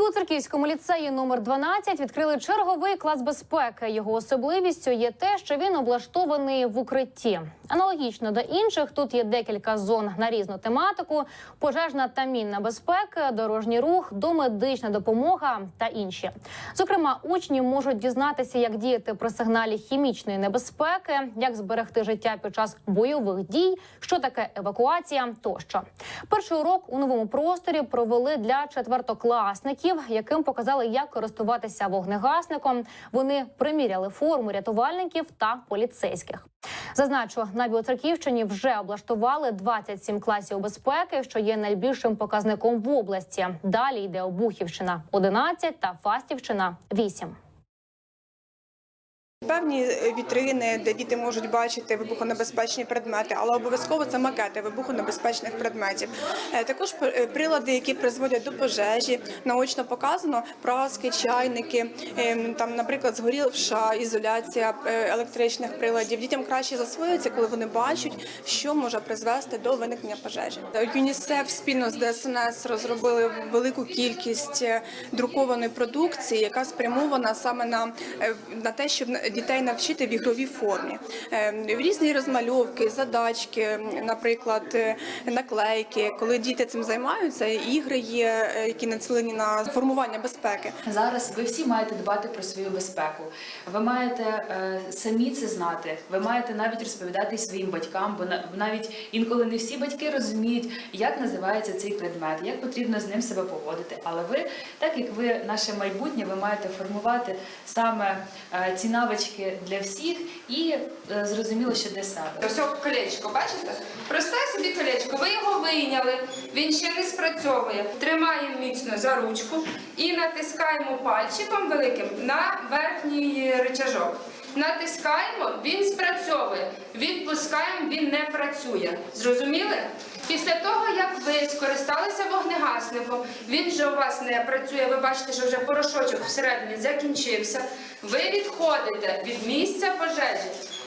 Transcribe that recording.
Білоцерківському ліцеї номер 12 відкрили черговий клас безпеки. Його особливістю є те, що він облаштований в укритті. Аналогічно до інших, тут є декілька зон на різну тематику: пожежна та мінна безпека, дорожній рух, домедична допомога та інші. Зокрема, учні можуть дізнатися, як діяти при сигналі хімічної небезпеки, як зберегти життя під час бойових дій, що таке евакуація тощо. Перший урок у новому просторі провели для четвертокласників, яким показали, як користуватися вогнегасником. Вони приміряли форму рятувальників та поліцейських. Зазначу, на Білоцерківщині вже облаштували 27 класів безпеки, що є найбільшим показником в області. Далі йде Обухівщина 11 та Фастівщина 8. Певні е, вітрини, де діти можуть бачити вибухонебезпечні предмети, але обов'язково це макети вибухонебезпечних предметів. Е, Також е, прилади, які призводять до пожежі, наочно показано праски, чайники, ем, там, наприклад, згорівша ізоляція електричних приладів. Дітям краще засвоюється, коли вони бачать, що може призвести до виникнення пожежі. ЮНІСЕФ спільно з ДСНС розробили велику кількість друкованої продукції, яка спрямована саме на, на те, щоб дітей навчити в ігровій формі. Е, Різні розмальовки, задачки, наприклад, е, наклейки. Коли діти цим займаються, ігри є, е, які націлені на формування безпеки. Зараз ви всі маєте дбати про свою безпеку. Ви маєте е, самі це знати. Ви маєте навіть розповідати своїм батькам, бо на- навіть інколи не всі батьки розуміють, як називається цей предмет, як потрібно з ним себе поводити. Але ви, так як ви наше майбутнє, ви маєте формувати саме ці навички для всіх і е, зрозуміло, що для себе. Ось о колечко, бачите? Просте собі колечко. Ви його вийняли, він ще не спрацьовує. Тримаємо міцно за ручку і натискаємо пальчиком великим на верхній рычажок. Натискаємо, він спрацьовує. Відпускаємо, він не працює. Зрозуміли? Після того, як ви скористалися вогнегасником, він вже у вас не працює. Ви бачите, що вже порошочок всередині закінчився. Ви відходите від місця пожежі.